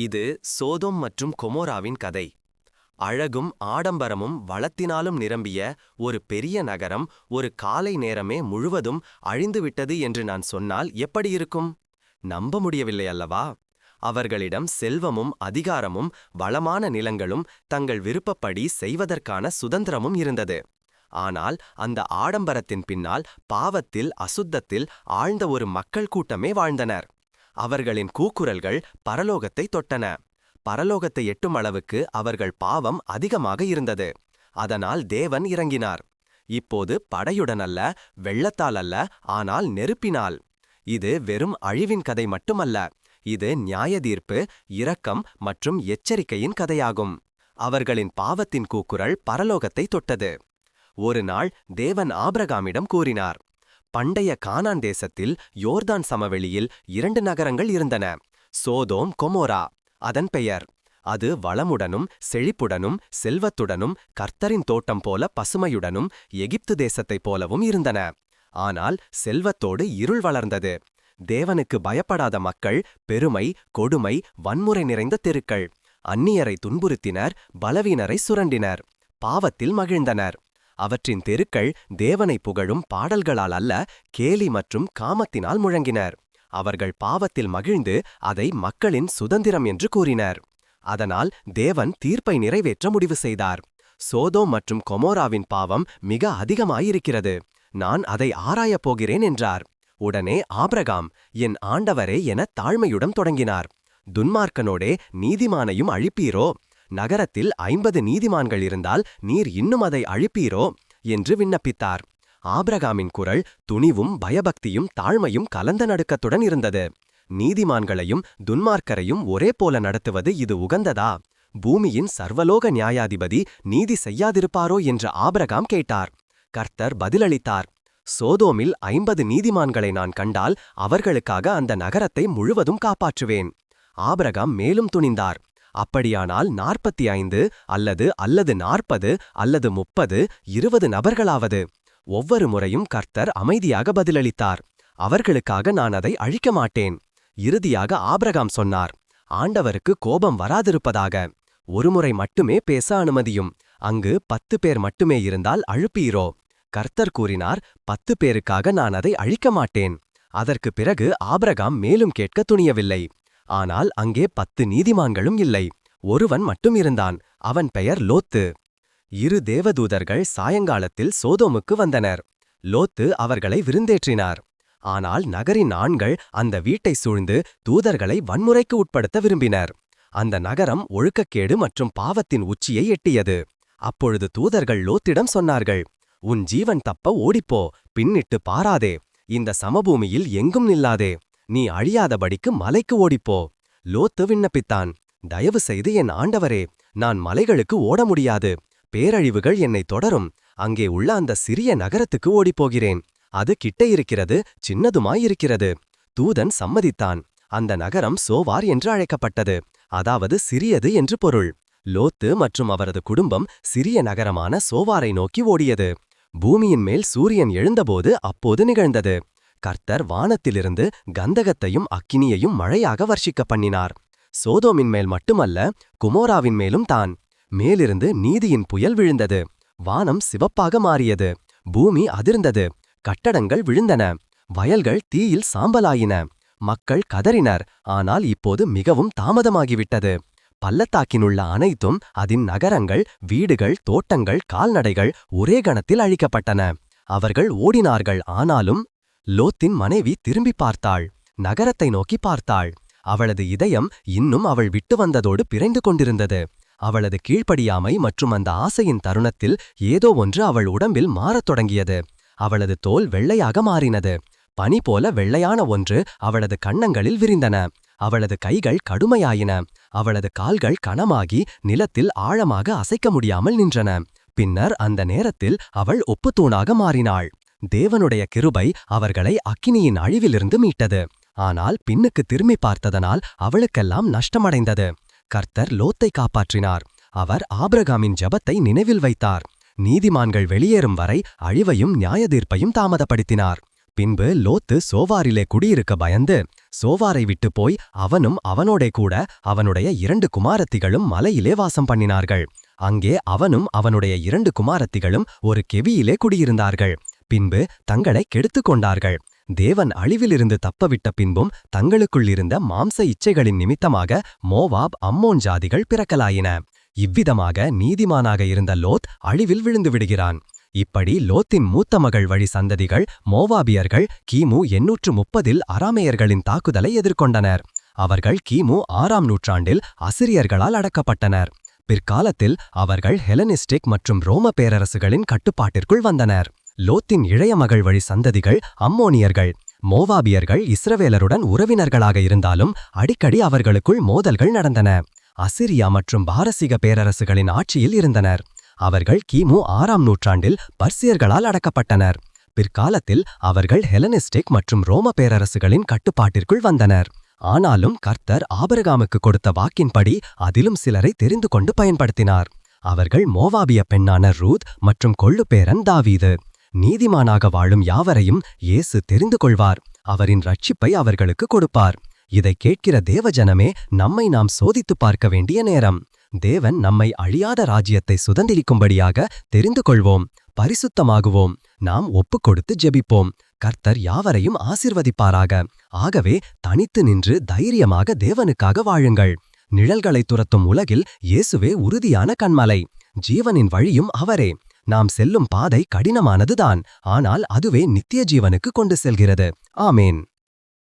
இது சோதோம் மற்றும் கொமோராவின் கதை. அழகும் ஆடம்பரமும் வளத்தினாலும் நிரம்பிய ஒரு பெரிய நகரம் ஒரு காலை நேரமே முழுவதும் அழிந்துவிட்டது என்று நான் சொன்னால் எப்படி இருக்கும்? நம்ப முடியவில்லை அல்லவா? அவர்களிடம் செல்வமும் அதிகாரமும் வளமான நிலங்களும் தங்கள் விருப்பப்படி செய்வதற்கான சுதந்திரமும் இருந்தது. ஆனால் அந்த ஆடம்பரத்தின் பின்னால் பாவத்தில் அசுத்தத்தில் ஆழ்ந்த ஒரு மக்கள் கூட்டமே வாழ்ந்தனர். அவர்களின் கூக்குரல்கள் பரலோகத்தை தொட்டன. பரலோகத்தை எட்டும் அளவுக்கு அவர்கள் பாவம் அதிகமாக இருந்தது. அதனால் தேவன் இறங்கினார். இப்போது படையுடன் அல்ல வெள்ளத்தால் அல்ல ஆனால் நெருப்பினால். இது வெறும் அழிவின் கதை மட்டுமல்ல. இது நியாயதீர்ப்பு இரக்கம் மற்றும் எச்சரிக்கையின் கதையாகும். அவர்களின் பாவத்தின் கூக்குரல் பரலோகத்தை தொட்டது. ஒரு நாள் தேவன் ஆபிரகாமிடம் கூறினார் பண்டைய கானான் தேசத்தில் யோர்தான் சமவெளியில் இரண்டு நகரங்கள் இருந்தன. Sodom Gomorrah. அதன் பெயர். அது வளமுடனும் செழிப்புடனும் செல்வத்துடனும் கர்த்தரின் தோட்டம் போல பசுமையுடனும் எகிப்து தேசத்தைப் போலவும் இருந்தன. ஆனால் செல்வத்தோடு இருள் வளர்ந்தது. தேவனுக்கு பயப்படாத மக்கள் பெருமை கொடுமை வன்முறை நிறைந்த தெருக்கள். அந்நியரை துன்புறுத்தினர் பலவீனரை சுரண்டினர். பாவத்தில் மகிழ்ந்தனர். அவற்றின் தெருக்கள் தேவனை புகழும் பாடல்களால் அல்ல கேலி மற்றும் காமத்தினால் முழங்கினர். அவர்கள் பாவத்தில் மகிழ்ந்து அதை மக்களின் சுதந்திரம் என்று கூறினர். அதனால் தேவன் தீர்ப்பை நிறைவேற்ற முடிவு செய்தார். சோதோ மற்றும் கொமோராவின் பாவம் மிக அதிகமாயிருக்கிறது. நான் அதை ஆராயப் போகிறேன் என்றார். உடனே ஆப்ரகாம் என் ஆண்டவரே என தாழ்மையுடன் தொடங்கினார். துன்மார்க்கனோடே நீதிமானையும் அழிப்பீரோ? நகரத்தில் ஐம்பது நீதிமான்கள் இருந்தால் நீர் இன்னும் அதை அழிப்பீரோ? என்று விண்ணப்பித்தார். ஆபிரகாமின் குரல் துணிவும் பயபக்தியும் தாழ்மையும் கலந்த நடுக்கத்துடன் இருந்தது. நீதிமான்களையும் துன்மார்க்கரையும் ஒரே போல நடத்துவது இது உகந்ததா? பூமியின் சர்வலோக நியாயாதிபதி நீதி செய்யாதிருப்பாரோ? என்று ஆபிரகாம் கேட்டார். கர்த்தர் பதிலளித்தார். சோதோமில் ஐம்பது நீதிமான்களை நான் கண்டால் அவர்களுக்காக அந்த நகரத்தை முழுவதும் காப்பாற்றுவேன். ஆபிரகாம் மேலும் துணிந்தார். அப்படியானால் நாற்பத்தி ஐந்து அல்லது அல்லது நாற்பது அல்லது முப்பது இருபது நபர்களாவது. ஒவ்வொரு முறையும் கர்த்தர் அமைதியாக பதிலளித்தார். அவர்களுக்காக நான் அதை அழிக்க மாட்டேன். இறுதியாக ஆபிரகாம் சொன்னார் ஆண்டவருக்கு கோபம் வராதிருப்பதாக. ஒருமுறை மட்டுமே பேச அனுமதியும். அங்கு பத்து பேர் மட்டுமே இருந்தால் அழுப்பீரோ? கர்த்தர் கூறினார் பத்து பேருக்காக நான் அதை அழிக்க மாட்டேன். அதற்கு பிறகு ஆபிரகாம் மேலும் கேட்க துணியவில்லை. ஆனால் அங்கே பத்து நீதிமான்களும் இல்லை. ஒருவன் மட்டும் இருந்தான். அவன் பெயர் லோத்து. இரு தேவதூதர்கள் சாயங்காலத்தில் சோதோமுக்கு வந்தனர். லோத்து அவர்களை விருந்தேற்றினார். ஆனால் நகரின் ஆண்கள் அந்த வீட்டை சூழ்ந்து தூதர்களை வன்முறைக்கு உட்படுத்த விரும்பினர். அந்த நகரம் ஒழுக்கக்கேடு மற்றும் பாவத்தின் உச்சியை எட்டியது. அப்பொழுது தூதர்கள் லோத்திடம் சொன்னார்கள் உன் ஜீவன் தப்ப ஓடிப்போ பின்னிட்டு பாராதே. இந்த சமபூமியில் எங்கும் நில்லாதே. நீ அழியாதபடிக்கு மலைக்கு ஓடிப்போ. லோத்து விண்ணப்பித்தான். தயவு செய்து என் ஆண்டவரே நான் மலைகளுக்கு ஓட முடியாது. பேரழிவுகள் என்னை தொடரும். அங்கே உள்ள அந்த சிறிய நகரத்துக்கு ஓடிப்போகிறேன். அது கிட்ட இருக்கிறது சின்னதுமாயிருக்கிறது. தூதன் சம்மதித்தான். அந்த நகரம் சோவார் என்று அழைக்கப்பட்டது. அதாவது சிறியது என்று பொருள். லோத்து மற்றும் அவரது குடும்பம் சிறிய நகரமான சோவாரை நோக்கி ஓடியது. பூமியின் மேல் சூரியன் எழுந்தபோது அப்போது நிகழ்ந்தது. கர்த்தர் வானத்திலிருந்து கந்தகத்தையும் அக்கினியையும் மழையாக வர்ஷிக்க பண்ணினார். சோதோமின் மேல் மட்டுமல்ல குமோராவின் மேலும் தான். மேலிருந்து நீதியின் புயல் விழுந்தது. வானம் சிவப்பாக மாறியது. பூமி அதிர்ந்தது. கட்டடங்கள் விழுந்தன. வயல்கள் தீயில் சாம்பலாயின. மக்கள் கதறினர். ஆனால் இப்போது மிகவும் தாமதமாகிவிட்டது. பள்ளத்தாக்கினுள்ள அனைத்தும் அதன் நகரங்கள் வீடுகள் தோட்டங்கள் கால்நடைகள் ஒரே கணத்தில் அழிக்கப்பட்டன. அவர்கள் ஓடினார்கள். ஆனாலும் லோத்தின் மனைவி திரும்பி பார்த்தாள். நகரத்தை நோக்கி பார்த்தாள். அவளது இதயம் இன்னும் அவள் விட்டு வந்ததோடு பிறைந்து கொண்டிருந்தது. அவளது கீழ்ப்படியாமை மற்றும் அந்த ஆசையின் தருணத்தில் ஏதோ ஒன்று அவள் உடம்பில் மாறத் தொடங்கியது. அவளது தோல் வெள்ளையாக மாறினது. பனி போல வெள்ளையான ஒன்று அவளது கண்ணங்களில் விரிந்தன. அவளது கைகள் கடுமையாயின. அவளது கால்கள் கனமாகி நிலத்தில் ஆழமாக அசைக்க முடியாமல் நின்றன. பின்னர் அந்த நேரத்தில் அவள் ஒப்புத்தூணாக மாறினாள். தேவனுடைய கிருபை அவர்களை அக்கினியின் அழிவிலிருந்து மீட்டது. ஆனால் பின்னுக்கு திரும்பி பார்த்ததனால் அவளுக்கெல்லாம் நஷ்டமடைந்தது. கர்த்தர் லோத்தை காப்பாற்றினார். அவர் ஆபிரகாமின் ஜபத்தை நினைவில் வைத்தார். நீதிமான்கள் வெளியேறும் வரை அழிவையும் நியாயதீர்ப்பையும் தாமதப்படுத்தினார். பின்பு லோத்து சோவாரிலே குடியிருக்க பயந்து சோவாரை விட்டு போய் அவனும் அவனோடே கூட அவனுடைய இரண்டு குமாரத்திகளும் மலையிலே வாசம் பண்ணினார்கள். அங்கே அவனும் அவனுடைய இரண்டு குமாரத்திகளும் ஒரு கெவியிலே குடியிருந்தார்கள். பின்பு தங்களை கெடுத்துக் கொண்டார்கள். தேவன் அழிவிலிருந்து தப்பவிட்ட பின்பும் தங்களுக்குள்ளிருந்த மாம்ச இச்சைகளின் நிமித்தமாக மோவாப் அம்மோன் ஜாதிகள் பிறக்கலாயின. இவ்விதமாக நீதிமானாக இருந்த லோத் அழிவில் விழுந்து விடுகிறான். இப்படி லோத்தின் மூத்த மகள் வழி சந்ததிகள் மோவாபியர்கள் கிமு எண்ணூற்று முப்பதில் அராமேயர்களின் தாக்குதலை எதிர்கொண்டனர். அவர்கள் கிமு ஆறாம் நூற்றாண்டில் அசிரியர்களால் அடக்கப்பட்டனர். பிற்காலத்தில் அவர்கள் ஹெலனிஸ்டிக் மற்றும் ரோம பேரரசுகளின் கட்டுப்பாட்டிற்குள் வந்தனர். லோத்தின் இளைய மகள் வழி சந்ததிகள் அம்மோனியர்கள் மோவாபியர்கள் இஸ்ரவேலருடன் உறவினர்களாக இருந்தாலும் அடிக்கடி அவர்களுக்குள் மோதல்கள் நடந்தன. அசிரியா மற்றும் பாரசீக பேரரசுகளின் ஆட்சியில் இருந்தனர். அவர்கள் கிமு ஆறாம் நூற்றாண்டில் பர்சியர்களால் அடக்கப்பட்டனர். பிற்காலத்தில் அவர்கள் ஹெலனிஸ்டிக் மற்றும் ரோம பேரரசுகளின் கட்டுப்பாட்டிற்குள் வந்தனர். ஆனாலும் கர்த்தர் ஆபரகாமுக்கு கொடுத்த வாக்கின்படி அதிலும் சிலரை தெரிந்து கொண்டு பயன்படுத்தினார். அவர்கள் மோவாபிய பெண்ணான ரூத் மற்றும் கொள்ளுப்பேரன் தாவீது. நீதிமானாக வாழும் யாவரையும் இயேசு தெரிந்து கொள்வார் அவரின் ரட்சிப்பை அவர்களுக்கு கொடுப்பார். இதை கேட்கிற தேவஜனமே நம்மை நாம் சோதித்துப் பார்க்க வேண்டிய நேரம். தேவன் நம்மை அழியாத ராஜ்யத்தை சுதந்திரிக்கும்படியாக தெரிந்து கொள்வோம் பரிசுத்தமாகுவோம். நாம் ஒப்புக் கொடுத்து ஜெபிப்போம். கர்த்தர் யாவரையும் ஆசிர்வதிப்பாராக. ஆகவே தனித்து நின்று தைரியமாக தேவனுக்காக வாழுங்கள். நிழல்களை துரத்தும் உலகில் இயேசுவே உறுதியான கண்மலை ஜீவனின் வழியும் அவரே. நாம் செல்லும் பாதை கடினமானதுதான். ஆனால் அதுவே நித்திய ஜீவனுக்கு கொண்டு செல்கிறது. ஆமேன்.